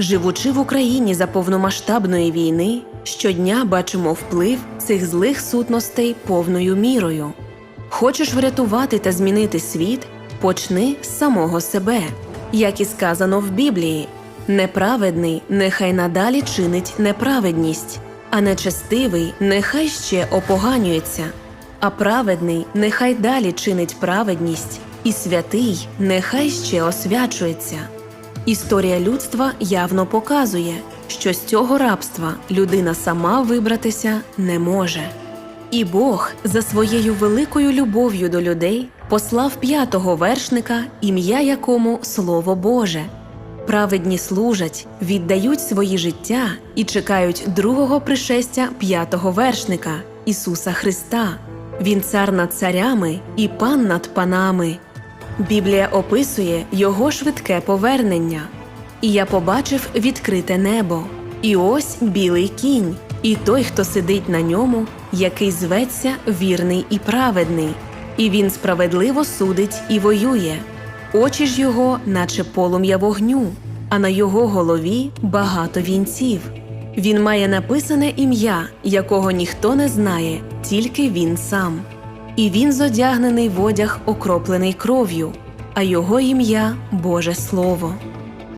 Живучи в Україні за повномасштабної війни, щодня бачимо вплив цих злих сутностей повною мірою. Хочеш врятувати та змінити світ, почни з самого себе, як і сказано в Біблії. Неправедний нехай надалі чинить неправедність, а нечестивий нехай ще опоганюється, а праведний нехай далі чинить праведність, і святий нехай ще освячується. Історія людства явно показує, що з цього рабства людина сама вибратися не може. І Бог за своєю великою любов'ю до людей послав п'ятого вершника, ім'я якому Слово Боже. Праведні служать, віддають свої життя і чекають другого пришестя п'ятого вершника Ісуса Христа. Він цар над царями і пан над панами. Біблія описує його швидке повернення. І я побачив відкрите небо, і ось білий кінь, і той, хто сидить на ньому, який зветься вірний і праведний, і він справедливо судить і воює. Очі ж його, наче полум'я вогню, а на його голові багато вінців. Він має написане ім'я, якого ніхто не знає, тільки він сам. І він зодягнений в одяг, окроплений кров'ю, а його ім'я Боже Слово.